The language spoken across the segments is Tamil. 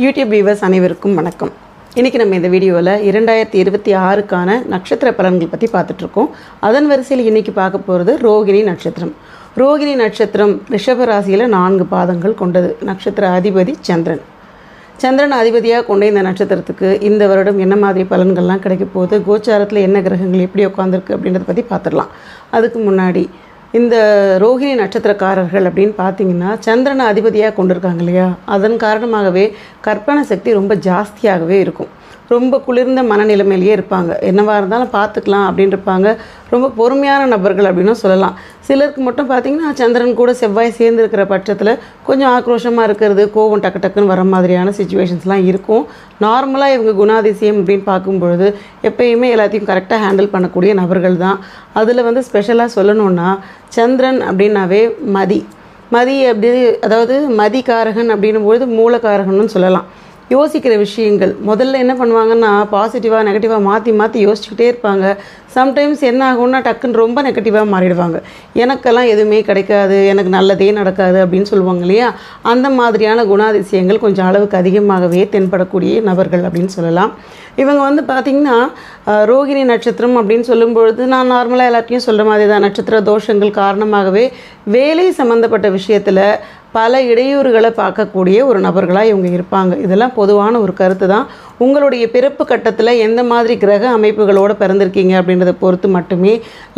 யூடியூப் வியூவர்ஸ் அனைவருக்கும் வணக்கம். இன்றைக்கி நம்ம இந்த வீடியோவில் இரண்டாயிரத்தி இருபத்தி ஆறுக்கான நட்சத்திர பலன்கள் பற்றி பார்த்துட்ருக்கோம். அதன் வரிசையில் இன்றைக்கி பார்க்க போகிறது ரோகிணி நட்சத்திரம். ரோகிணி நட்சத்திரம் ரிஷப ராசியில் நான்கு பாதங்கள் கொண்டது. நட்சத்திர அதிபதி சந்திரன். சந்திரன் அதிபதியாக கொண்ட இந்த நட்சத்திரத்துக்கு இந்த வருடம் என்ன மாதிரி பலன்கள்லாம் கிடைக்க போகுது? கோச்சாரத்தில் என்ன கிரகங்கள் எப்படி உட்காந்துருக்கு அப்படின்றத பற்றி பார்த்துடலாம். அதுக்கு முன்னாடி இந்த ரோகிணி நட்சத்திரக்காரர்கள் அப்படின்னு பார்த்தீங்கன்னா சந்திரனை அதிபதியாக கொண்டிருக்காங்க இல்லையா? அதன் காரணமாகவே கற்பனை சக்தி ரொம்ப ஜாஸ்தியாகவே இருக்கும். ரொம்ப குளிர்ந்த மனநிலைமையிலேயே இருப்பாங்க. என்னவாக இருந்தாலும் பார்த்துக்கலாம் அப்படின்னு இருப்பாங்க ரொம்ப பொறுமையான நபர்கள் அப்படின்னு சொல்லலாம். சிலருக்கு மட்டும் பார்த்தீங்கன்னா சந்திரன் கூட செவ்வாய் சேர்ந்து இருக்கிற பட்சத்தில் கொஞ்சம் ஆக்ரோஷமாக இருக்கிறது கோவம் டக்கு டக்குன்னு வர மாதிரியான சுச்சுவேஷன்ஸ்லாம் இருக்கும். நார்மலாக இவங்க குணாதிசயம் அப்படின்னு பார்க்கும்பொழுது எப்பயுமே எல்லாத்தையும் கரெக்டாக ஹேண்டில் பண்ணக்கூடிய நபர்கள் தான். அதில் வந்து ஸ்பெஷலாக சொல்லணுன்னா சந்திரன் அப்படின்னாவே மதி. மதி அப்படி அதாவது மதிகாரகன் அப்படின்னும் பொழுது மூலகாரகன்னு சொல்லலாம். யோசிக்கிற விஷயங்கள். முதல்ல என்ன பண்ணுவாங்கன்னா பாசிட்டிவாக நெகட்டிவாக மாற்றி மாற்றி யோசிச்சுக்கிட்டே இருப்பாங்க. சம்டைம்ஸ் என்ன ஆகும்னா டக்குன்னு ரொம்ப நெகட்டிவாக மாறிடுவாங்க. எனக்கெல்லாம் எதுவுமே கிடைக்காது எனக்கு நல்லதே நடக்காது அப்படின்னு சொல்லுவாங்க இல்லையா? அந்த மாதிரியான குணாதிசயங்கள் கொஞ்சம் அளவுக்கு அதிகமாகவே தென்படக்கூடிய நபர்கள் அப்படின்னு சொல்லலாம். இவங்க வந்து பார்த்திங்கன்னா ரோகிணி நட்சத்திரம் அப்படின்னு சொல்லும்பொழுது நான் நார்மலாக எல்லாத்தையும் சொல்கிற மாதிரி தான் நட்சத்திர தோஷங்கள் காரணமாகவே வேலை சம்மந்தப்பட்ட விஷயத்தில் பல இடையூறுகளை பார்க்கக்கூடிய ஒரு நபர்களாக இவங்க இருப்பாங்க. இதெல்லாம் பொதுவான ஒரு கருத்து தான். உங்களுடைய பிறப்பு கட்டத்தில் எந்த மாதிரி கிரக அமைப்புகளோடு பிறந்திருக்கீங்க அப்படின்றத பொறுத்து மட்டுமே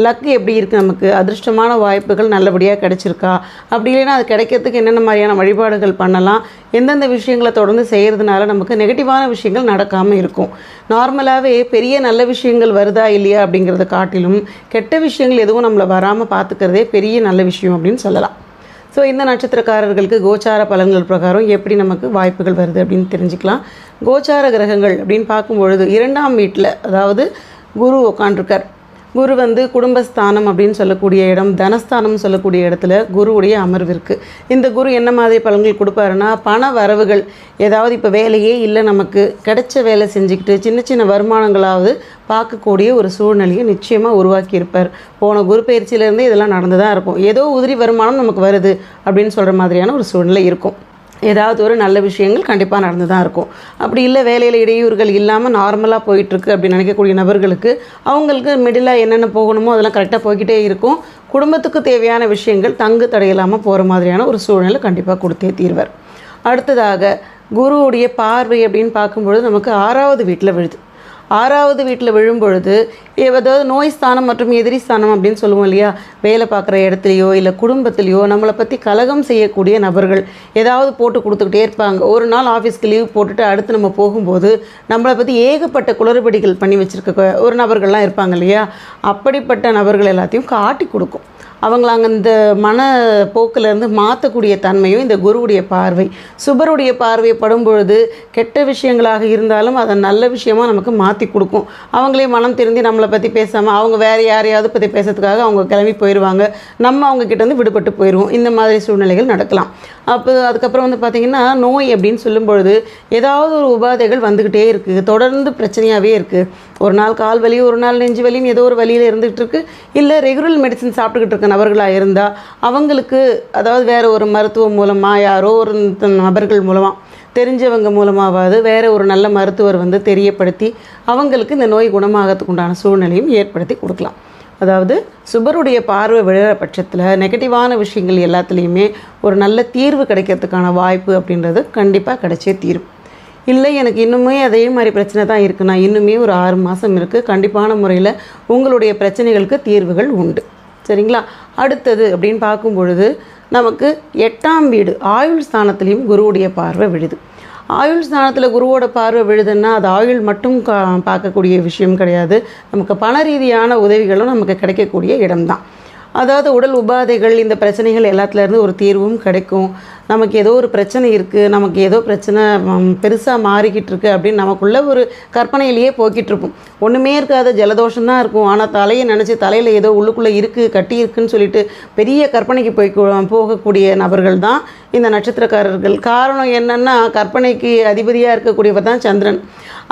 லக் எப்படி இருக்குது நமக்கு? அதிர்ஷ்டமான வாய்ப்புகள் நல்லபடியாக கிடைச்சிருக்கா? அப்படி இல்லைன்னா அது கிடைக்கிறதுக்கு என்னென்ன மாதிரியான வழிபாடுகள் பண்ணலாம்? எந்தெந்த விஷயங்களை தொடர்ந்து செய்கிறதுனால நமக்கு நெகட்டிவான விஷயங்கள் நடக்காமல் இருக்கும். நார்மலாகவே பெரிய நல்ல விஷயங்கள் வருதா இல்லையா அப்படிங்கிறத காட்டிலும் கெட்ட விஷயங்கள் எதுவும் நம்மளை வராமல் பார்த்துக்கிறதே பெரிய நல்ல விஷயம் அப்படின்னு சொல்லலாம். ஸோ இந்த நட்சத்திரக்காரர்களுக்கு கோச்சார பலன்கள் பிரகாரம் எப்படி நமக்கு வாய்ப்புகள் வருது அப்படின்னு தெரிஞ்சுக்கலாம். கோச்சார கிரகங்கள் அப்படின்னு பார்க்கும்பொழுது இரண்டாம் வீட்டில் அதாவது குரு உட்காண்டிருக்கார் குரு வந்து குடும்பஸ்தானம் அப்படின்னு சொல்லக்கூடிய இடம் தனஸ்தானம் சொல்லக்கூடிய இடத்துல குருவுடைய அமர்வு இருக்குது இந்த குரு என்ன மாதிரி பலன்கள் கொடுப்பாருன்னா பண வரவுகள் ஏதாவது இப்போ வேலையே இல்லை நமக்கு கிடைச்ச வேலை செஞ்சுக்கிட்டு சின்ன சின்ன வருமானங்களாவது பார்க்கக்கூடிய ஒரு சூழ்நிலையை நிச்சயமாக உருவாக்கியிருப்பார் போன குரு பயிற்சியிலேருந்து இதெல்லாம் நடந்து தான் இருக்கும். ஏதோ உதிரி வருமானம் நமக்கு வருது அப்படின்னு சொல்கிற மாதிரியான ஒரு சூழ்நிலை இருக்கும். ஏதாவது ஒரு நல்ல விஷயங்கள் கண்டிப்பாக நடந்து தான் இருக்கும். அப்படி இல்லை வேலையில் இடையூறுகள் இல்லாமல் நார்மலாக போயிட்டுருக்கு அப்படின்னு நினைக்கக்கூடிய நபர்களுக்கு அவங்களுக்கு மிடிலாக என்னென்ன போகணுமோ அதெல்லாம் கரெக்டாக போய்கிட்டே இருக்கும். குடும்பத்துக்கு தேவையான விஷயங்கள் தங்கு தடையில்லாமல் போகிற மாதிரியான ஒரு சூழ்நிலை கண்டிப்பாக கொடுத்தே தீர்வார். அடுத்ததாக குருவுடைய பார்வை அப்படின்னு பார்க்கும்பொழுது நமக்கு ஆறாவது வீட்டில் விழுது. ஆறாவது வீட்டில் விழும்பொழுது ஏ- அதாவது நோய் ஸ்தானம் மற்றும் எதிரி ஸ்தானம் அப்படின்னு சொல்லுவோம் இல்லையா? வேலை பார்க்குற இடத்துலையோ இல்லை குடும்பத்திலையோ நம்மளை பற்றி கலகம் செய்யக்கூடிய நபர்கள் ஏதாவது போட்டு கொடுத்துக்கிட்டே இருப்பாங்க. ஒரு நாள் ஆஃபீஸ்க்கு லீவ் போட்டுட்டு அடுத்து நம்ம போகும்போது நம்மளை பற்றி ஏகப்பட்ட குளறுபடிகள் பண்ணி வச்சுருக்க ஒரு நபர்கள்லாம் இருப்பாங்க இல்லையா? அப்படிப்பட்ட நபர்கள் எல்லாத்தையும் காட்டி கொடுக்கும். அவங்கள அங்கே இந்த மன போக்கிலேருந்து மாற்றக்கூடிய தன்மையும் இந்த குருவுடைய பார்வை. சுபருடைய பார்வை படும் பொழுது கெட்ட விஷயங்களாக இருந்தாலும் அதை நல்ல விஷயமா நமக்கு மாற்றி கொடுக்கும். அவங்களே மனம் திருந்தி நம்மளை பற்றி பேசாமல் அவங்க வேறு யாரையாவது பற்றி பேசுறதுக்காக அவங்க கிளம்பி போயிடுவாங்க நம்ம அவங்க கிட்ட விடுபட்டு போயிடுவோம் இந்த மாதிரி சூழ்நிலைகள் நடக்கலாம். அப்போ அதுக்கப்புறம் வந்து பார்த்திங்கன்னா நோய் அப்படின்னு சொல்லும் பொழுது ஏதாவது ஒரு உபாதைகள் வந்துக்கிட்டே இருக்குது தொடர்ந்து பிரச்சனையாகவே இருக்குது ஒரு நாள் கால் வலி ஒரு நாள் நெஞ்சு வலின்னு ஏதோ ஒரு வலியில் இருந்துகிட்டு இருக்கு இல்லை ரெகுலர் மெடிசன் சாப்பிட்டுக்கிட்டு இருக்க நபர்களாக இருந்தால் அவங்களுக்கு அதாவது வேறு ஒரு மருத்துவம் மூலமாக யாரோ ஒரு நபர்கள் மூலமாக தெரிஞ்சவங்க மூலமாவது வேறு ஒரு நல்ல மருத்துவர் வந்து தெரியப்படுத்தி அவங்களுக்கு இந்த நோய் குணமாகறதுக்கு உண்டான சூழ்நிலையும் ஏற்படுத்தி கொடுக்கலாம். அதாவது சுபருடைய பார்வை விழுற பட்சத்தில் நெகட்டிவான விஷயங்கள் எல்லாத்துலேயுமே ஒரு நல்ல தீர்வு கிடைக்கிறதுக்கான வாய்ப்பு அப்படின்றது கண்டிப்பாக கிடைச்சே தீரும். இல்லை எனக்கு இன்னுமே அதே மாதிரி பிரச்சனை தான் இருக்குது நான் இன்னுமே ஒரு ஆறு மாதம் இருக்குது கண்டிப்பான முறையில் உங்களுடைய பிரச்சனைகளுக்கு தீர்வுகள் உண்டு. சரிங்களா? அடுத்தது அப்படின்னு பார்க்கும் பொழுது நமக்கு எட்டாம் வீடு ஆயுள் ஸ்தானத்துலேயும் குருவுடைய பார்வை விழுது. ஆயுள் ஸ்தானத்தில் குருவோட பார்வை விழுதுன்னா அது ஆயுள் மட்டும் கா பார்க்கக்கூடிய விஷயம் கிடையாது. நமக்கு பண ரீதியான உதவிகளும் நமக்கு கிடைக்கக்கூடிய இடம்தான். அதாவது உடல் உபாதைகள் இந்த பிரச்சனைகள் எல்லாத்துலேருந்து ஒரு தீர்வும் கிடைக்கும். நமக்கு ஏதோ ஒரு பிரச்சனை இருக்குது நமக்கு ஏதோ பிரச்சனை பெருசாக மாறிக்கிட்டு இருக்கு அப்படின்னு நமக்குள்ள ஒரு கற்பனையிலேயே போய்கிட்டு இருப்போம் ஒன்றுமே இருக்காத ஜலதோஷம் தான் இருக்கும். ஆனால் தலையை நினச்சி தலையில் ஏதோ உள்ளுக்குள்ளே இருக்குது கட்டி இருக்குன்னு சொல்லிட்டு பெரிய கற்பனைக்கு போய் போகக்கூடிய நபர்கள் தான் இந்த நட்சத்திரக்காரர்கள். காரணம் என்னென்னா கற்பனைக்கு அதிபதியாக இருக்கக்கூடியவர் தான் சந்திரன்.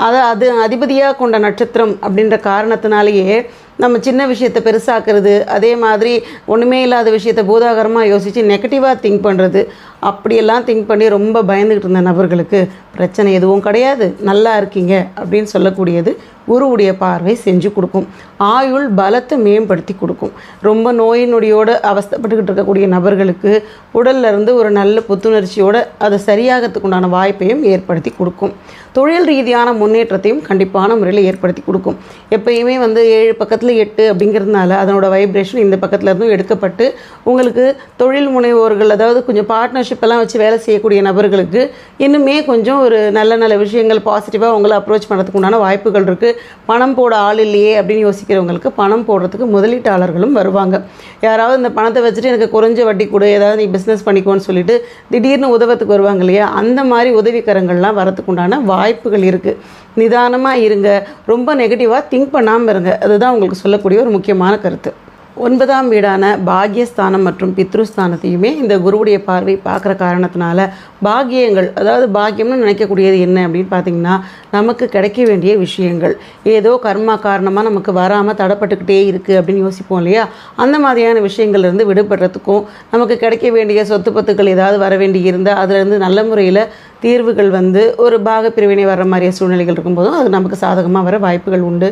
அதை அது அதிபதியாக கொண்ட நட்சத்திரம் அப்படின்ற காரணத்தினாலேயே நம்ம சின்ன விஷயத்தை பெருசாக்குறது அதே மாதிரி ஒன்றுமே இல்லாத விஷயத்தை பூதாகரமாக யோசித்து நெகட்டிவாக திங்க் பண்ணுறது அப்படியெல்லாம் திங்க் பண்ணி ரொம்ப பயந்துக்கிட்டு இருந்த நபர்களுக்கு பிரச்சனை எதுவும் கிடையாது. நல்லா இருக்கீங்க அப்படின்னு சொல்லக்கூடியது குருவுடைய பார்வை செஞ்சு கொடுக்கும். ஆயுள் பலத்தை மேம்படுத்தி கொடுக்கும். ரொம்ப நோய் நொடியோடு அவஸ்தைப்பட்டுக்கிட்டு இருக்கக்கூடிய நபர்களுக்கு உடல்ல இருந்து ஒரு நல்ல புத்துணர்ச்சியோடு அதை சரியாகிறதுக்குண்டான வாய்ப்பையும் ஏற்படுத்தி கொடுக்கும். தொழில் ரீதியான முன்னேற்றத்தையும் கண்டிப்பான முறையில் ஏற்படுத்தி கொடுக்கும். எப்பயுமே வந்து ஏழு பக்கத்தில் எட்டு அப்படிங்கிறதுனால அதனோட வைப்ரேஷன் இந்த பக்கத்தில் இருந்தும் எடுக்கப்பட்டு உங்களுக்கு தொழில் முனைவோர்கள் அதாவது கொஞ்சம் பார்ட்னர்ஷிப் எல்லாம் வச்சு வேலை செய்யக்கூடிய நபர்களுக்கு இன்னுமே கொஞ்சம் ஒரு நல்ல நல்ல விஷயங்கள் பாசிட்டிவாக உங்களை அப்ரோச் பண்ணுறதுக்கு உண்டான வாய்ப்புகள் இருக்குது பணம் போட ஆள் இல்லையே அப்படின்னு யோசிக்கிறவங்களுக்கு பணம் போடுறதுக்கு முதலீட்டாளர்களும் வருவாங்க. யாராவது இந்த பணத்தை வச்சுட்டு எனக்கு குறைஞ்ச வட்டி கொடு ஏதாவது நீ பிஸ்னஸ் பண்ணிக்கோன்னு சொல்லிட்டு திடீர்னு உதவத்துக்கு வருவாங்க இல்லையா? அந்த மாதிரி உதவிக்கரங்கள்லாம் வரத்துக்கு உண்டான வாய்ப்புகள் இருக்குது நிதானமாக இருங்க. ரொம்ப நெகட்டிவாக திங்க் பண்ணாமல் இருங்க. அதுதான் உங்களுக்கு சொல்லக்கூடிய ஒரு முக்கியமான கருத்து. ஒன்பதாம் வீடான பாக்யஸ்தானம் மற்றும் பித்ருஸ்தானத்தையுமே இந்த குருவுடைய பார்வை பார்க்குற காரணத்தினால பாக்கியங்கள் அதாவது பாக்கியம்னு நினைக்கக்கூடியது என்ன அப்படின்னு பார்த்தீங்கன்னா நமக்கு கிடைக்க வேண்டிய விஷயங்கள். ஏதோ கர்மா காரணமாக நமக்கு வராமல் தடப்பட்டுக்கிட்டே இருக்குது அப்படின்னு யோசிப்போம் இல்லையா? அந்த மாதிரியான விஷயங்கள்லேருந்து விடுபடுறதுக்கும் நமக்கு கிடைக்க வேண்டிய சொத்து பத்துக்கள் ஏதாவது வர வேண்டி இருந்தால் அதுலேருந்து நல்ல முறையில் தீர்வுகள் வந்து ஒரு பாக பிரிவினை வர்ற மாதிரியான சூழ்நிலைகள் இருக்கும்போதும் அது நமக்கு சாதகமாக வர வாய்ப்புகள் உண்டு.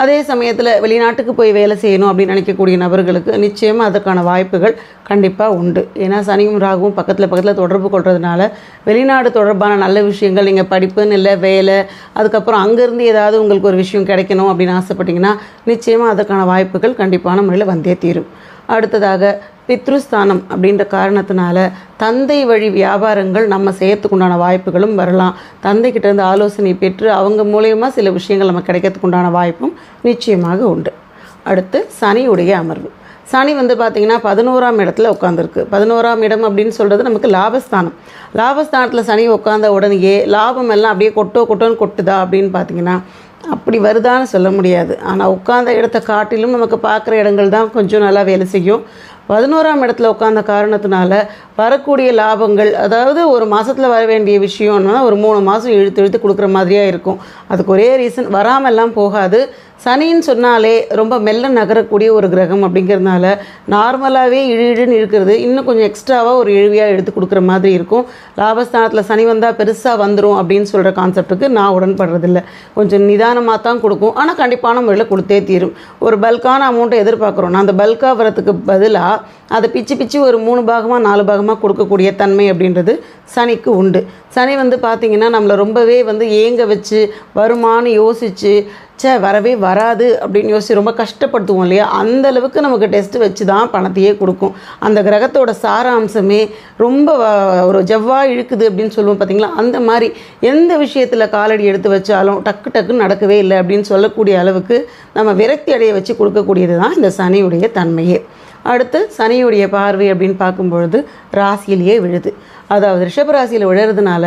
அதே சமயத்தில் வெளிநாட்டுக்கு போய் வேலை செய்யணும் அப்படின்னு நினைக்கக்கூடிய நபர்களுக்கு நிச்சயமாக அதற்கான வாய்ப்புகள் கண்டிப்பாக உண்டு. ஏன்னா சனியும் ராகுவும் பக்கத்தில் பக்கத்தில் தொடர்பு கொள்றதுனால வெளிநாடு தொடர்பான நல்ல விஷயங்கள் நீங்கள் படிப்புன்னு இல்லை வேலை அதுக்கப்புறம் அங்கேருந்து ஏதாவது உங்களுக்கு ஒரு விஷயம் கிடைக்கணும் அப்படின்னு ஆசைப்பட்டீங்கன்னா நிச்சயமாக அதற்கான வாய்ப்புகள் கண்டிப்பான முறையில் வந்தே தீரும். அடுத்ததாக பித்ருஸ்தானம் அப்படின்ற காரணத்தினால தந்தை வழி வியாபாரங்கள் நம்ம செய்யறதுக்கு உண்டான வாய்ப்புகளும் வரலாம். தந்தைக்கிட்ட இருந்து ஆலோசனை பெற்று அவங்க மூலயமா சில விஷயங்கள் நம்ம கிடைக்கிறதுக்கு உண்டான வாய்ப்பும் நிச்சயமாக உண்டு. அடுத்து சனியுடைய அமர்வு. சனி வந்து பார்த்திங்கன்னா பதினோராம் இடத்துல உட்காந்துருக்கு பதினோராம் இடம் அப்படின்னு சொல்கிறது நமக்கு லாபஸ்தானம். லாபஸ்தானத்தில் சனி உட்காந்த உடனேயே லாபம் எல்லாம் அப்படியே கொட்டோ கொட்டோன்னு கொட்டுதா அப்படின்னு பார்த்தீங்கன்னா அப்படி வருதான்னு சொல்ல முடியாது. ஆனால் உட்காந்த இடத்த காட்டிலும் நமக்கு பார்க்குற இடங்கள் தான் கொஞ்சம் நல்லா வேலை செய்யும். பதினோராம் இடத்துல உட்கார்ந்த காரணத்தினால வரக்கூடிய லாபங்கள் அதாவது ஒரு மாதத்தில் வர வேண்டிய விஷயம்னா ஒரு மூணு மாதம் இழுத்து இழுத்து கொடுக்குற மாதிரியாக இருக்கும். அதுக்கு ஒரே ரீசன் வராமல்லாம் போகாது. சனின்னு சொன்னாலே ரொம்ப மெல்ல நகரக்கூடிய ஒரு கிரகம் அப்படிங்கிறதுனால நார்மலாகவே இழு இழுன்னு இருக்கிறது. இன்னும் கொஞ்சம் எக்ஸ்ட்ராவாக ஒரு இழுவியாக எடுத்து கொடுக்குற மாதிரி இருக்கும். லாபஸ்தானத்தில் சனி வந்தால் பெருசாக வந்துடும் அப்படின்னு சொல்கிற கான்செப்ட்டுக்கு நான் உடன்படுறதில்ல. கொஞ்சம் நிதானமாக தான் கொடுக்கும். ஆனால் கண்டிப்பான முறையில் கொடுத்தே தீரும். ஒரு பல்கான அமௌண்ட்டை எதிர்பார்க்குறோம். நான் அந்த பல்காக வரத்துக்கு பதிலாக அதை பிச்சு பிச்சு ஒரு மூணு பாகமாக நாலு பாகமாக கொடுக்கக்கூடிய தன்மை அப்படின்றது சனிக்கு உண்டு. சனி வந்து பார்த்திங்கன்னா நம்மளை ரொம்பவே வந்து ஏங்க வச்சு வருமானு யோசித்து ச்சே வரவே வராது அப்படின்னு யோசிச்சு ரொம்ப கஷ்டப்படுத்துவோம் இல்லையா? அந்த அளவுக்கு நமக்கு டெஸ்ட் வச்சு தான் பணத்தையே கொடுக்கும். அந்த கிரகத்தோட சாராம்சமே ரொம்ப ஒரு ஜவ்வாக இழுக்குது அப்படின்னு சொல்லுவோம் பார்த்தீங்களா அந்த மாதிரி எந்த விஷயத்தில் காலடி எடுத்து வச்சாலும் டக்கு டக்குன்னு நடக்கவே இல்லை அப்படின்னு சொல்லக்கூடிய அளவுக்கு நம்ம விரக்தி அடைய வச்சு கொடுக்கக்கூடியது தான் இந்த சனியுடைய தன்மையே. அடுத்து சனியுடைய பார்வை அப்படின்னு பார்க்கும்பொழுது ராசியிலேயே விழுது. அதாவது ரிஷபராசியில் விழுறதுனால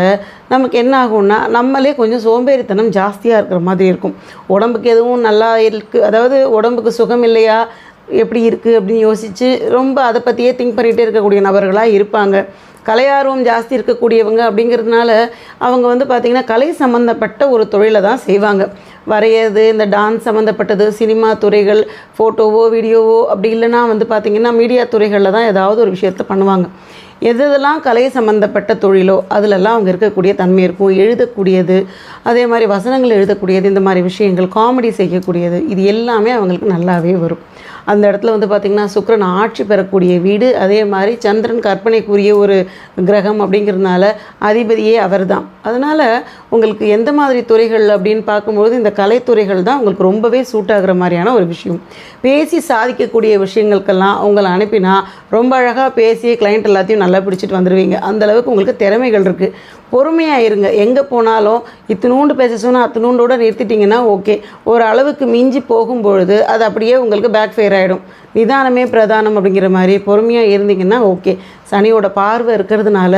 நமக்கு என்ன ஆகும்னா நம்மளே கொஞ்சம் சோம்பேறித்தனம் ஜாஸ்தியாக இருக்கிற மாதிரி இருக்கும். உடம்புக்கு எதுவும் நல்லா இருக்குது அதாவது உடம்புக்கு சுகம் இல்லையா எப்படி இருக்குது அப்படின்னு யோசித்து ரொம்ப அதை பற்றியே திங்க் பண்ணிகிட்டே இருக்கக்கூடிய நபர்களாக இருப்பாங்க. கலையார்வம் ஜாஸ்தி இருக்கக்கூடியவங்க அப்படிங்கிறதுனால அவங்க வந்து பார்த்திங்கன்னா கலை சம்மந்தப்பட்ட ஒரு தொழிலை தான் செய்வாங்க. வரைகிறது இந்த டான்ஸ் சம்மந்தப்பட்டது சினிமா துறைகள் ஃபோட்டோவோ வீடியோவோ அப்படி இல்லைன்னா வந்து பார்த்திங்கன்னா மீடியா துறைகளில் தான் ஏதாவது ஒரு விஷயத்த பண்ணுவாங்க. எது எதெல்லாம் கலை சம்மந்தப்பட்ட தொழிலோ அதிலெல்லாம் அவங்க இருக்கக்கூடிய தன்மை இருக்கும். எழுதக்கூடியது அதே மாதிரி வசனங்கள் எழுதக்கூடியது இந்த மாதிரி விஷயங்கள் காமெடி செய்யக்கூடியது இது எல்லாமே அவங்களுக்கு நல்லாவே வரும். அந்த இடத்துல வந்து பார்த்திங்கன்னா சுக்கிரன் ஆட்சி பெறக்கூடிய வீடு அதே மாதிரி சந்திரன் கற்பனைக்குரிய ஒரு கிரகம் அப்படிங்கிறதுனால அதிபதியே அவர்தான். அதனால் உங்களுக்கு எந்த மாதிரி துறைகள் அப்படின்னு பார்க்கும்போது இந்த கலைத்துறைகள் தான் உங்களுக்கு ரொம்பவே சூட் ஆகுற மாதிரியான ஒரு விஷயம். பேசி சாதிக்கக்கூடிய விஷயங்களுக்கெல்லாம் உங்களை அனுப்பினா ரொம்ப அழகாக பேசி கிளைண்ட் எல்லாத்தையும் நல்லா பிடிச்சிட்டு வந்துடுவீங்க அந்த அளவுக்கு உங்களுக்கு திறமைகள் இருக்குது பொறுமையாக இருங்க. எங்கே போனாலும் இத்தினூண்டு பேச சொன்னால் அத்தினூண்டோட நிறுத்திட்டிங்கன்னா ஓகே ஒரு அளவுக்கு மிஞ்சி போகும்பொழுது அது அப்படியே உங்களுக்கு பேக் ஃபயர் ஆகிடும் நிதானமே பிரதானம் அப்படிங்கிற மாதிரி பொறுமையாக இருந்தீங்கன்னா ஓகே. சனியோட பார்வை இருக்கிறதுனால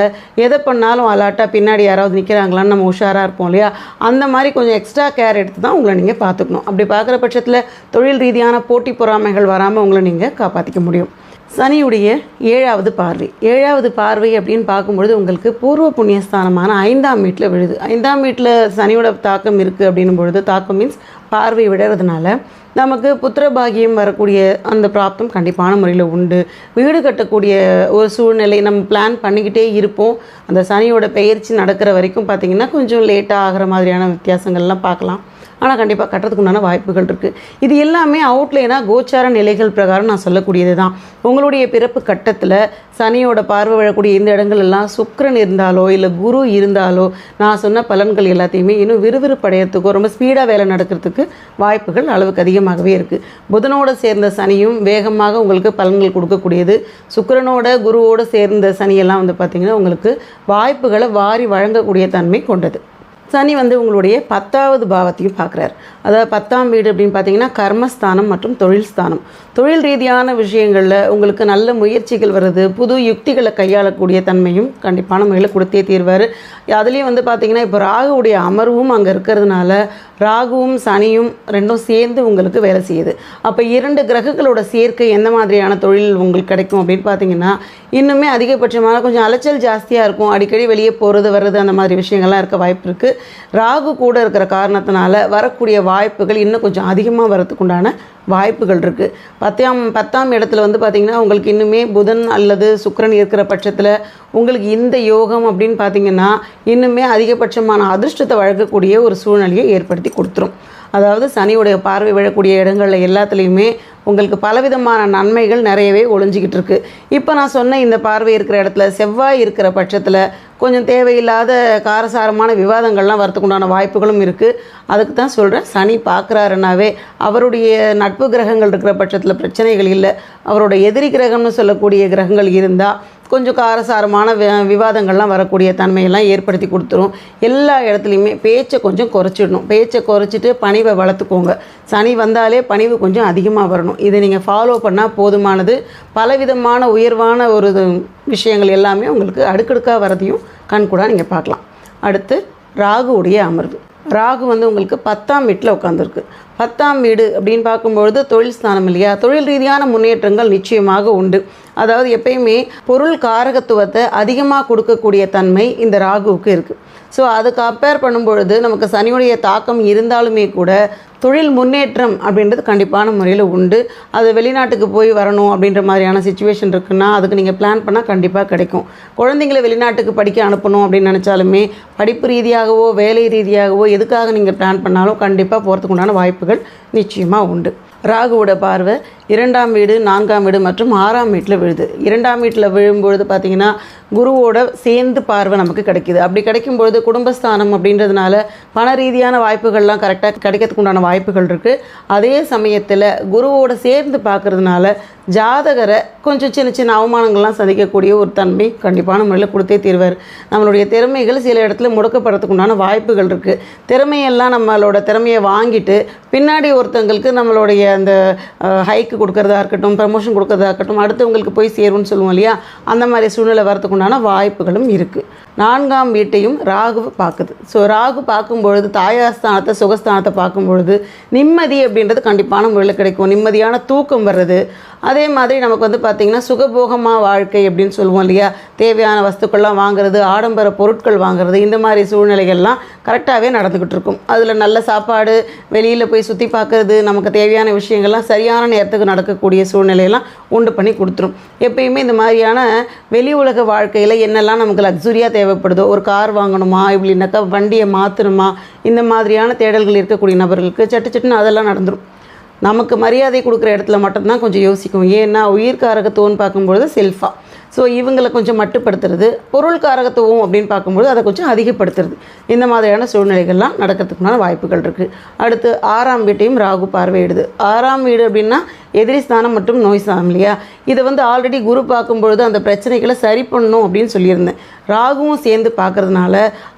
எதை பண்ணாலும் அலாட்டாக பின்னாடி யாராவது நிற்கிறாங்களான்னு நம்ம உஷாராக இருப்போம் இல்லையா? அந்த மாதிரி கொஞ்சம் எக்ஸ்ட்ரா கேர் எடுத்து தான் உங்களை நீங்கள் பார்த்துக்கணும். அப்படி பார்க்குற பட்சத்தில் தொழில் ரீதியான போட்டி பொறாமைகள் வராமல் உங்களை நீங்கள் காப்பாற்றிக்க முடியும். சனியுடைய ஏழாவது பார்வை. ஏழாவது பார்வை அப்படின்னு பார்க்கும்பொழுது உங்களுக்கு பூர்வ புண்ணியஸ்தானமான ஐந்தாம் வீட்டில் விழுது. ஐந்தாம் வீட்டில் சனியோட தாக்கம் இருக்குது அப்படின்னும் பொழுது தாக்கம் மீன்ஸ் பார்வை விடுறதுனால நமக்கு புத்திர பாகியம் வரக்கூடிய அந்த பிராப்தம் கண்டிப்பான முறையில் உண்டு. வீடு கட்டக்கூடிய ஒரு சூழ்நிலை நம்ம பிளான் பண்ணிக்கிட்டே இருப்போம். அந்த சனியோட பெயர்ச்சி நடக்கிற வரைக்கும் பார்த்திங்கன்னா கொஞ்சம் லேட்டாக ஆகிற மாதிரியான வித்தியாசங்கள்லாம் பார்க்கலாம். ஆனால் கண்டிப்பாக கட்டுறதுக்கு உண்டான வாய்ப்புகள் இருக்குது இது எல்லாமே அவுட்லைனாக கோச்சார நிலைகள் பிரகாரம் நான் சொல்லக்கூடியது தான் உங்களுடைய பிறப்பு கட்டத்தில் சனியோட பார்வை விழக்கூடிய இந்த இடங்கள் எல்லாம் சுக்கரன் இருந்தாலோ இல்லை குரு இருந்தாலோ நான் சொன்ன பலன்கள் எல்லாத்தையுமே இன்னும் விறுவிறுப்படையத்துக்கோ ரொம்ப ஸ்பீடாக வேலை நடக்கிறதுக்கு வாய்ப்புகள் அளவுக்கு அதிகமாகவே இருக்குது புதனோட சேர்ந்த சனியும் வேகமாக உங்களுக்கு பலன்கள் கொடுக்கக்கூடியது. சுக்கரனோட குருவோடு சேர்ந்த சனியெல்லாம் வந்து பார்த்திங்கன்னா உங்களுக்கு வாய்ப்புகளை வாரி வழங்கக்கூடிய தன்மை கொண்டது. சனி வந்து உங்களுடைய பத்தாவது பாவத்தையும் பார்க்குறாரு. அதாவது பத்தாம் வீடு அப்படின்னு பார்த்தீங்கன்னா கர்மஸ்தானம் மற்றும் தொழில் ஸ்தானம். தொழில் ரீதியான விஷயங்களில் உங்களுக்கு நல்ல முயற்சிகள் வருது புது யுக்திகளை கையாளக்கூடிய தன்மையும் கண்டிப்பான முறையில் கொடுத்தே தீர்வார். அதுலேயும் வந்து பார்த்திங்கன்னா இப்போ ராகுடைய அமர்வும் அங்கே இருக்கிறதுனால ராகுவும் சனியும் ரெண்டும் சேர்ந்து உங்களுக்கு வேலை செய்யுது. அப்போ இரண்டு கிரகங்களோட சேர்க்கை எந்த மாதிரியான தொழில் உங்களுக்கு கிடைக்கும் அப்படின்னு பார்த்தீங்கன்னா இன்னுமே அதிகபட்சமான கொஞ்சம் அலைச்சல் ஜாஸ்தியாக இருக்கும். அடிக்கடி வெளியே போகிறது வர்றது அந்த மாதிரி விஷயங்கள்லாம் இருக்க வாய்ப்பு இருக்குது ராகு கூட இருக்கிற காரணத்தினால வரக்கூடிய வாய்ப்புகள் இன்னும் கொஞ்சம் அதிகமாக வரதுக்கு உண்டான வாய்ப்புகள் இருக்குது பத்தாம் பத்தாம் இடத்துல வந்து பார்த்திங்கன்னா உங்களுக்கு இன்னுமே புதன் அல்லது சுக்கரன் இருக்கிற பட்சத்தில் உங்களுக்கு இந்த யோகம் அப்படின்னு பார்த்தீங்கன்னா இன்னுமே அதிகபட்சமான அதிர்ஷ்டத்தை வழங்கக்கூடிய ஒரு சூழ்நிலையை ஏற்படுத்தி கொடுத்துரும். அதாவது சனியுடைய பார்வை விழக்கூடிய இடங்களில் எல்லாத்துலேயுமே உங்களுக்கு பலவிதமான நன்மைகள் நிறையவே ஒளிஞ்சிக்கிட்டு இருக்கு. இப்போ நான் சொன்ன இந்த பார்வை இருக்கிற இடத்துல செவ்வாய் இருக்கிற பட்சத்தில் கொஞ்சம் தேவையில்லாத காரசாரமான விவாதங்கள்லாம் வரத்துக்குண்டான வாய்ப்புகளும் இருக்குது அதுக்கு தான் சொல்கிறேன் சனி பார்க்குறாருனாவே அவருடைய நட்பு கிரகங்கள் இருக்கிற பட்சத்தில் பிரச்சனைகள் இல்லை. அவரோட எதிரி கிரகம்னு சொல்லக்கூடிய கிரகங்கள் இருந்தால் கொஞ்சம் காரசாரமான வி விவாதங்கள்லாம் வரக்கூடிய தன்மையெல்லாம் ஏற்படுத்தி கொடுத்துரும். எல்லா இடத்துலையுமே பேச்சை கொஞ்சம் குறைச்சிடணும். பேச்சை குறைச்சிட்டு பணிவை வளர்த்துக்கோங்க. சனி வந்தாலே பணிவு கொஞ்சம் அதிகமாக வரணும். இதை நீங்கள் ஃபாலோ பண்ணால் போதுமானது. பலவிதமான உயர்வான ஒரு விஷயங்கள் எல்லாமே உங்களுக்கு அடுக்கடுக்காக வரதையும் கண்கூடாக நீங்கள் பார்க்கலாம். அடுத்து ராகுவுடைய அமர்வு. ராகு வந்து உங்களுக்கு பத்தாம் வீட்டில் உட்காந்துருக்கு பத்தாம் வீடு அப்படின்னு பார்க்கும்பொழுது தொழில் ஸ்தானம் இல்லையா? தொழில் ரீதியான முன்னேற்றங்கள் நிச்சயமாக உண்டு. அதாவது எப்பயுமே பொருள் காரகத்துவத்தை அதிகமாக கொடுக்கக்கூடிய தன்மை இந்த ராகுவுக்கு இருக்குது ஸோ அதுக்கு கம்பேர் பண்ணும்பொழுது நமக்கு சனியுடைய தாக்கம் இருந்தாலுமே கூட தொழில் முன்னேற்றம் அப்படின்றது கண்டிப்பான முறையில் உண்டு. அது வெளிநாட்டுக்கு போய் வரணும் அப்படின்ற மாதிரியான சுச்சுவேஷன் இருக்குன்னா அதுக்கு நீங்கள் பிளான் பண்ணால் கண்டிப்பாக கிடைக்கும். குழந்தைங்களை வெளிநாட்டுக்கு படிக்க அனுப்பணும் அப்படின்னு நினச்சாலுமே படிப்பு ரீதியாகவோ வேலை ரீதியாகவோ எதுக்காக நீங்கள் பிளான் பண்ணாலும் கண்டிப்பாக போகிறதுக்கு உண்டான வாய்ப்புகள் நிச்சயமாக உண்டு. ராகுவோட பார்வை இரண்டாம் வீடு நான்காம் வீடு மற்றும் ஆறாம் வீட்டில் விழுது. இரண்டாம் வீட்டில் விழும்பொழுது பார்த்திங்கன்னா குருவோட சேர்ந்து பார்வை நமக்கு கிடைக்கிது. அப்படி கிடைக்கும்பொழுது குடும்பஸ்தானம் அப்படின்றதுனால பண ரீதியான வாய்ப்புகள்லாம் கரெக்டாக கிடைக்கிறதுக்கு உண்டான வாய்ப்புகள் இருக்குது அதே சமயத்தில் குருவோட சேர்ந்து பார்க்குறதுனால ஜாதகரை கொஞ்சம் சின்ன சின்ன அவமானங்கள்லாம் சந்திக்கக்கூடிய ஒரு தன்மை கண்டிப்பான முறையில் கொடுத்தே தீர்வார். நம்மளுடைய திறமைகள் சில இடத்துல முடக்கப்படுறதுக்கு உண்டான வாய்ப்புகள் இருக்குது திறமையெல்லாம் நம்மளோட திறமையை வாங்கிட்டு பின்னாடி ஒருத்தங்களுக்கு நம்மளுடைய அந்த ஹைக்கு கொடுக்கறதா இருக்கட்டும் ப்ரமோஷன் கொடுக்கறதா இருக்கட்டும் அடுத்தவங்களுக்கு போய் சேரும்னு சொல்லுவோம் இல்லையா? அந்த மாதிரி சூழ்நிலை வரத்துக்குண்டான வாய்ப்புகளும் இருக்குது நான்காம் வீட்டையும் ராகு பார்க்குது. ஸோ ராகு பார்க்கும்பொழுது தாயாஸ்தானத்தை சுகஸ்தானத்தை பார்க்கும்பொழுது நிம்மதி அப்படின்றது கண்டிப்பான முறையில் கிடைக்கும். நிம்மதியான தூக்கம் வர்றது அதே மாதிரி நமக்கு வந்து பார்த்திங்கன்னா சுகபோகமாக வாழ்க்கை அப்படின்னு சொல்லுவோம் இல்லையா? தேவையான வஸ்துக்கள்லாம் வாங்குறது ஆடம்பர பொருட்கள் வாங்குறது இந்த மாதிரி சூழ்நிலைகள்லாம் கரெக்டாகவே நடந்துக்கிட்டு இருக்கும். அதில் நல்ல சாப்பாடு வெளியில் போய் சுற்றி பார்க்கறது நமக்கு தேவையான விஷயங்கள்லாம் சரியான நேரத்துக்கு நடக்கக்கூடிய சூழ்நிலையெல்லாம் உண்டு பண்ணி கொடுத்துரும். எப்பயுமே இந்த மாதிரியான வெளி உலக வாழ்க்கையில் என்னெல்லாம் நமக்கு லக்ஸுரியாக தேவைப்படுதோ ஒரு கார் வாங்கணுமா இப்படின்னாக்கா வண்டியை மாற்றணுமா இந்த மாதிரியான தேடல்கள் இருக்கக்கூடிய நபர்களுக்கு சட்டு சட்டுன்னு அதெல்லாம் நடந்துடும் நமக்கு மரியாதை கொடுக்குற இடத்துல மட்டும்தான் கொஞ்சம் யோசிக்கும். ஏன்னா உயிர்காரகத்துவம்னு பார்க்கும்பொழுது செல்ஃபா. ஸோ இவங்களை கொஞ்சம் மட்டுப்படுத்துறது பொருள் காரகத்துவம் அப்படின்னு பார்க்கும்பொழுது அதை கொஞ்சம் அதிகப்படுத்துறது. இந்த மாதிரியான சூழ்நிலைகள்லாம் நடக்கிறதுக்குமான வாய்ப்புகள் இருக்குது அடுத்து ஆறாம் வீட்டையும் ராகு பார்வையிடுது. ஆறாம் வீடு அப்படின்னா எதிரி ஸ்தானம் மற்றும் நோய் ஸ்தானம் இல்லையா? இதை வந்து ஆல்ரெடி குரு பார்க்கும்பொழுது அந்த பிரச்சனைகளை சரி பண்ணணும் அப்படின்னு சொல்லியிருந்தேன். ராகுவும் சேர்ந்து பார்க்கறதுனால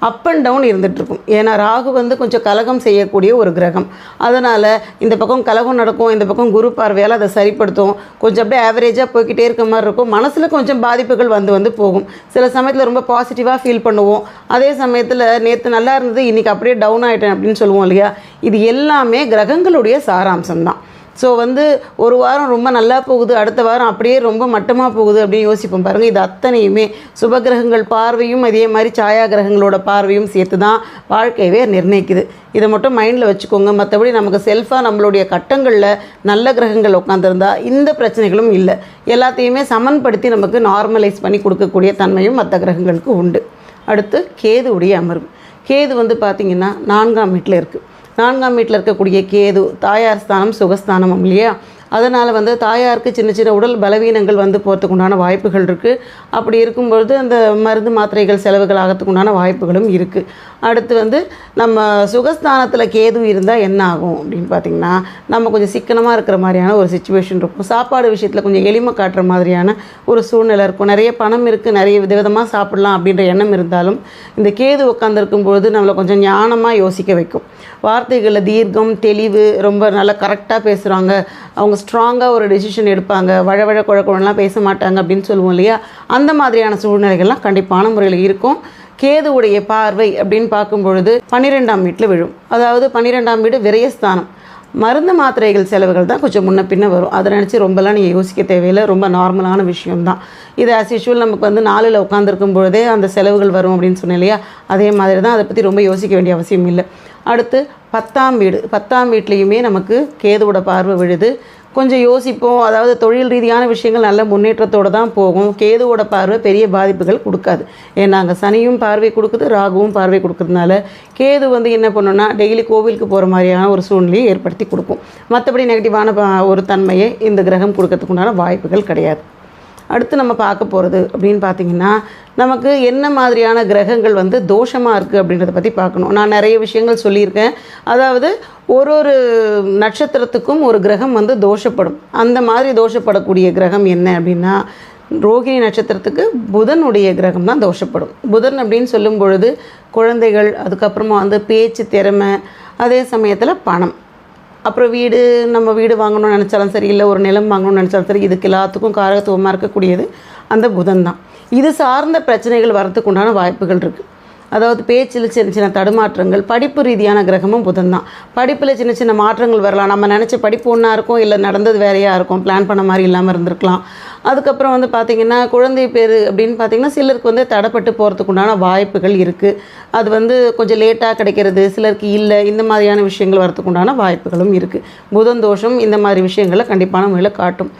அப் அண்ட் டவுன் இருந்துகிட்ருக்கும். ஏன்னா ராகு வந்து கொஞ்சம் கலகம் செய்யக்கூடிய ஒரு கிரகம். அதனால் இந்த பக்கம் கலகம் நடக்கும் இந்த பக்கம் குரு பார்வையால் அதை சரிப்படுத்தும். கொஞ்சம் அப்படியே ஆவரேஜாக போய்கிட்டே இருக்க மாதிரி இருக்கும். மனசில் கொஞ்சம் பாதிப்புகள் வந்து வந்து போகும். சில சமயத்தில் ரொம்ப பாசிட்டிவாக ஃபீல் பண்ணுவோம். அதே சமயத்தில் நேற்று நல்லா இருந்தது இன்றைக்கி அப்படியே டவுன் ஆகிட்டேன் அப்படின்னு சொல்லுவோம் இல்லையா? இது எல்லாமே கிரகங்களுடைய சாராம்சம் தான் ஸோ வந்து ஒரு வாரம் ரொம்ப நல்லா போகுது அடுத்த வாரம் அப்படியே ரொம்ப மட்டமாக போகுது அப்படின்னு யோசிப்போம். பாருங்கள் இது அத்தனையுமே சுபகிரகங்கள் பார்வையும் அதே மாதிரி சாயா கிரகங்களோட பார்வையும் சேர்த்து தான் வாழ்க்கையவே நிர்ணயிக்குது. இதை மட்டும் மைண்டில் வச்சுக்கோங்க. மற்றபடி நமக்கு செல்ஃபாக நம்மளுடைய கட்டங்களில் நல்ல கிரகங்கள் உட்காந்துருந்தா இந்த பிரச்சனைகளும் இல்லை. எல்லாத்தையுமே சமன்படுத்தி நமக்கு நார்மலைஸ் பண்ணி கொடுக்கக்கூடிய தன்மையும் மற்ற கிரகங்களுக்கு உண்டு. அடுத்து கேதுவுடைய அமர்வு. கேது வந்து பார்த்திங்கன்னா நான்காம் வீட்டில் இருக்குது நான்காம் வீட்டில் இருக்கக்கூடிய கேது தாயார் ஸ்தானம் சுகஸ்தானமும் இல்லையா? அதனால் வந்து தாயாருக்கு சின்ன சின்ன உடல் பலவீனங்கள் வந்து போகிறதுக்கு உண்டான வாய்ப்புகள் இருக்குது அப்படி இருக்கும்பொழுது அந்த மருந்து மாத்திரைகள் செலவுகள் ஆகிறதுக்கு உண்டான வாய்ப்புகளும் இருக்குது அடுத்து வந்து நம்ம சுகஸ்தானத்தில் கேது இருந்தால் என்ன ஆகும் அப்படின்னு பார்த்திங்கன்னா நம்ம கொஞ்சம் சிக்கனமாக இருக்கிற மாதிரியான ஒரு சுச்சுவேஷன் இருக்கும். சாப்பாடு விஷயத்தில் கொஞ்சம் எளிமை காட்டுற மாதிரியான ஒரு சூழ்நிலை இருக்கும். நிறைய பணம் இருக்குது நிறைய விதவிதமாக சாப்பிடலாம் அப்படின்ற எண்ணம் இருந்தாலும் இந்த கேது உட்காந்துருக்கும் பொழுது நம்மளை கொஞ்சம் ஞானமாக யோசிக்க வைக்கும். வார்த்தைகளில் தீர்க்கம் தெளிவு ரொம்ப நல்லா கரெக்டாக பேசுகிறாங்க அவங்க ஸ்ட்ராங்காக ஒரு டெசிஷன் எடுப்பாங்க. வழவழ குழக்கெல்லாம் பேச மாட்டாங்க அப்படின்னு சொல்லுவோம் இல்லையா? அந்த மாதிரியான சூழ்நிலைகள்லாம் கண்டிப்பான முறையில் இருக்கும். கேதுவுடைய பார்வை அப்படின்னு பார்க்கும் பொழுது பன்னிரெண்டாம் வீட்டில் விழும். அதாவது பன்னிரெண்டாம் வீடு விரயஸ்தானம். மருந்து மாத்திரைகள் செலவுகள் தான் கொஞ்சம் முன்ன பின்ன வரும். அதை நினச்சி ரொம்பலாம் நீங்கள் யோசிக்க தேவையில்லை. ரொம்ப நார்மலான விஷயம்தான். இது ஆஸ் யூஷுவல் நமக்கு வந்து நாளில் உட்காந்துருக்கும் பொழுதே அந்த செலவுகள் வரும் அப்படின்னு சொன்னேன் இல்லையா? அதே மாதிரி தான் அதை பற்றி ரொம்ப யோசிக்க வேண்டிய அவசியம் இல்லை. அடுத்து பத்தாம் வீடு பத்தாம் வீட்லேயுமே நமக்கு கேதுவோட பார்வை விழுது. கொஞ்சம் யோசிப்போம். அதாவது தொழில் ரீதியான விஷயங்கள் நல்ல முன்னேற்றத்தோடு தான் போகும். கேதுவோட பார்வை பெரிய பாதிப்புகள் கொடுக்காது. ஏன்னா அங்கே சனியும் பார்வை கொடுக்குது ராகுவும் பார்வை கொடுக்கறதுனால கேது வந்து என்ன பண்ணுன்னா டெய்லி கோவிலுக்கு போகிற மாதிரியான ஒரு சூழ்நிலையை ஏற்படுத்தி கொடுக்கும். மற்றபடி நெகட்டிவான ஒரு தன்மையை இந்த கிரகம் கொடுக்கறதுக்குண்டான வாய்ப்புகள் கிடையாது. அடுத்து நம்ம பார்க்க போகிறது அப்படின்னு பார்த்தீங்கன்னா நமக்கு என்ன மாதிரியான கிரகங்கள் வந்து தோஷமாக இருக்குது அப்படின்றத பற்றி பார்க்கணும். நான் நிறைய விஷயங்கள் சொல்லியிருக்கேன். அதாவது ஒரு ஒரு நட்சத்திரத்துக்கும் ஒரு கிரகம் வந்து தோஷப்படும். அந்த மாதிரி தோஷப்படக்கூடிய கிரகம் என்ன அப்படின்னா ரோகிணி நட்சத்திரத்துக்கு புதனுடைய கிரகம் தான் தோஷப்படும். புதன் அப்படின்னு சொல்லும் பொழுது குழந்தைகள் அதுக்கப்புறமா வந்து பேச்சு திறமை அதே சமயத்தில் பணம். அப்புறம் வீடு நம்ம வீடு வாங்கணும்னு நினச்சாலும் சரி இல்லை ஒரு நிலம் வாங்கணும்னு நினச்சாலும் சரி இதுக்கு எல்லாத்துக்கும் காரகத்துவமாக இருக்கக்கூடியது அந்த புதன் தான். இது சார்ந்த பிரச்சனைகள் வரத்துக்கு உண்டான வாய்ப்புகள் இருக்குது அதாவது பேச்சில் சின்ன சின்ன தடுமாற்றங்கள் படிப்பு ரீதியான கிரகமும் புதன் தான் படிப்பில் சின்ன சின்ன மாற்றங்கள் வரலாம். நம்ம நினச்ச படிப்பு ஒன்றா இருக்கும் இல்லை நடந்தது வேறையாக இருக்கும் பிளான் பண்ண மாதிரி இல்லாமல் இருந்திருக்கலாம். அதுக்கப்புறம் வந்து பார்த்திங்கன்னா குழந்தை பேர் அப்படின்னு பார்த்திங்கன்னா சிலருக்கு வந்து தடைப்பட்டு போகிறதுக்குண்டான வாய்ப்புகள் இருக்குது அது வந்து கொஞ்சம் லேட்டாக கிடைக்கிறது சிலருக்கு இல்லை இந்த மாதிரியான விஷயங்கள் வரத்துக்குண்டான உண்டான வாய்ப்புகளும் இருக்குது புதன் தோஷம் இந்த மாதிரி விஷயங்களை கண்டிப்பான முறையில் காட்டும்.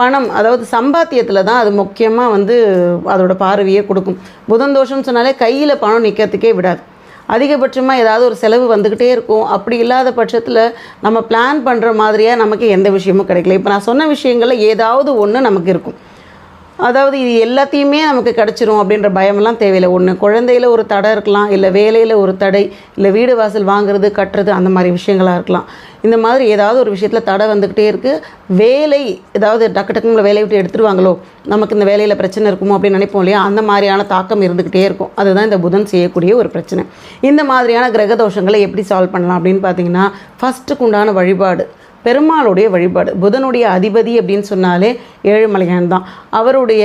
பணம் அதாவது சம்பாத்தியத்தில் தான் அது முக்கியமாக வந்து அதோட பார்வையை கொடுக்கும். புதன் தோஷம் சொன்னாலே கையில் பணம் நிற்கிறதுக்கே விடாது. அதிகபட்சமாக ஏதாவது ஒரு செலவு வந்துக்கிட்டே இருக்கும். அப்படி இல்லாத பட்சத்தில் நம்ம பிளான் பண்ணுற மாதிரியாக நமக்கு எந்த விஷயமும் கிடைக்கல. இப்போ நான் சொன்ன விஷயங்களில் ஏதாவது ஒன்று நமக்கு இருக்கும். அதாவது இது எல்லாத்தையுமே நமக்கு கிடச்சிரும் அப்படின்ற பயமெல்லாம் தேவையில்லை. ஒன்று குழந்தையில் ஒரு தடை இருக்கலாம் இல்லை வேலையில் ஒரு தடை இல்லை வீடு வாசல் வாங்குறது கட்டுறது அந்த மாதிரி விஷயங்களாக இருக்கலாம். இந்த மாதிரி ஏதாவது ஒரு விஷயத்தில் தடை வந்துக்கிட்டே இருக்குது வேலை ஏதாவது டக்கு டக்குங்களை நம்மளை வேலையை விட்டு எடுத்துருவாங்களோ? நமக்கு இந்த வேலையில் பிரச்சனை இருக்குமோ அப்படின்னு நினைப்போம் இல்லையா? அந்த மாதிரியான தாக்கம் இருந்துக்கிட்டே இருக்கும். அதுதான் இந்த புதன் செய்யக்கூடிய ஒரு பிரச்சனை. இந்த மாதிரியான கிரக தோஷங்களை எப்படி சால்வ் பண்ணலாம் அப்படின்னு பார்த்தீங்கன்னா ஃபஸ்ட்டுக்கு உண்டான வழிபாடு. பெருமாளுடைய வழிபாடு. புதனுடைய அதிபதி அப்படின்னு சொன்னாலே ஏழுமலையான் தான் அவருடைய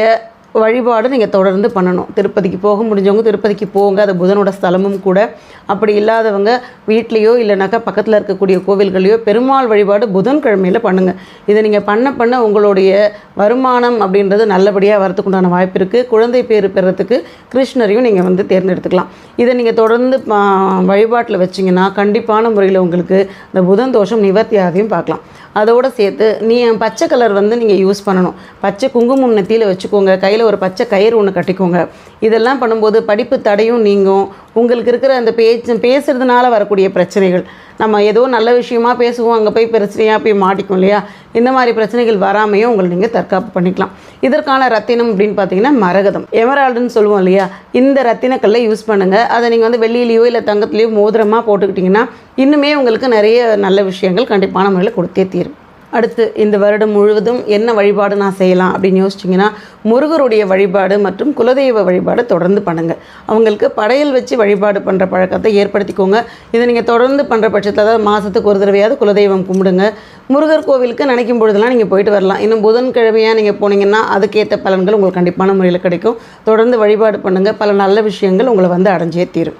வழிபாடு நீங்கள் தொடர்ந்து பண்ணணும். திருப்பதிக்கு போக முடிஞ்சவங்க திருப்பதிக்கு போங்க. அது புதனோட ஸ்தலமும் கூட. அப்படி இல்லாதவங்க வீட்லேயோ இல்லைனாக்கா பக்கத்தில் இருக்கக்கூடிய கோவில்களையோ பெருமாள் வழிபாடு புதன்கிழமையில் பண்ணுங்கள் இதை நீங்கள் பண்ண பண்ண உங்களுடைய வருமானம் அப்படின்றது நல்லபடியாக வரத்துக்குண்டான உண்டான வாய்ப்பு இருக்குது குழந்தை பேர் பெறத்துக்கு கிருஷ்ணரையும் நீங்கள் வந்து தேர்ந்தெடுத்துக்கலாம். இதை நீங்கள் தொடர்ந்து பா- வழிபாட்டில் வச்சிங்கன்னா கண்டிப்பான முறையில் உங்களுக்கு இந்த புதன் தோஷம் நிவர்த்தியாதையும் பார்க்கலாம். அதோடு சேர்த்து நீ பச்சை கலர் வந்து நீங்கள் யூஸ் பண்ணணும். பச்சை குங்குமம் நெத்தியில் வச்சுக்கோங்க. கையில் ஒரு பச்சை கயிறு ஒன்று கட்டிக்கோங்க. இதெல்லாம் பண்ணும்போது படிப்பு தடையும் நீங்கும். உங்களுக்கு இருக்கிற அந்த பேச்சு பேசுறதுனால வரக்கூடிய பிரச்சனைகள். நம்ம ஏதோ நல்ல விஷயமா பேசுவோம் அங்கே போய் பிரச்சனையாக போய் மாட்டிக்கும் இல்லையா? இந்த மாதிரி பிரச்சனைகள் வராமையும் உங்களை நீங்கள் தற்காப்பு பண்ணிக்கலாம். இதற்கான ரத்தினம் அப்படின்னு பார்த்தீங்கன்னா மரகதம். எமரால்டுன்னு சொல்லுவோம் இல்லையா? இந்த ரத்தினக்கல்லை யூஸ் பண்ணுங்கள் அதை நீங்கள் வந்து வெள்ளியிலையோ இல்லை தங்கத்துலேயோ மோதிரமாக போட்டுக்கிட்டிங்கன்னா இன்னுமே உங்களுக்கு நிறைய நல்ல விஷயங்கள் கண்டிப்பான முறையில் கொடுத்தே தீரும். அடுத்து இந்த வருடம் முழுவதும் என்ன வழிபாடு நான் செய்யலாம் அப்படின்னு யோசிச்சிங்கன்னா முருகருடைய வழிபாடு மற்றும் குலதெய்வ வழிபாடு தொடர்ந்து பண்ணுங்கள் அவங்களுக்கு படையல் வச்சு வழிபாடு பண்ணுற பழக்கத்தை ஏற்படுத்திக்கோங்க. இதை நீங்கள் தொடர்ந்து பண்ணுற பட்சத்தில் அதாவது மாதத்துக்கு ஒரு தடவையாவது குலதெய்வம் கும்பிடுங்க. முருகர் கோவிலுக்கு நினைக்கும் பொழுதெல்லாம் நீங்கள் போயிட்டு வரலாம். இன்னும் புதன்கிழமையாக நீங்கள் போனீங்கன்னா அதுக்கேற்ற பலன்கள் உங்களுக்கு கண்டிப்பான முறையில் கிடைக்கும். தொடர்ந்து வழிபாடு பண்ணுங்கள் பல நல்ல விஷயங்கள் உங்களை வந்து அடைஞ்சே தீரும்.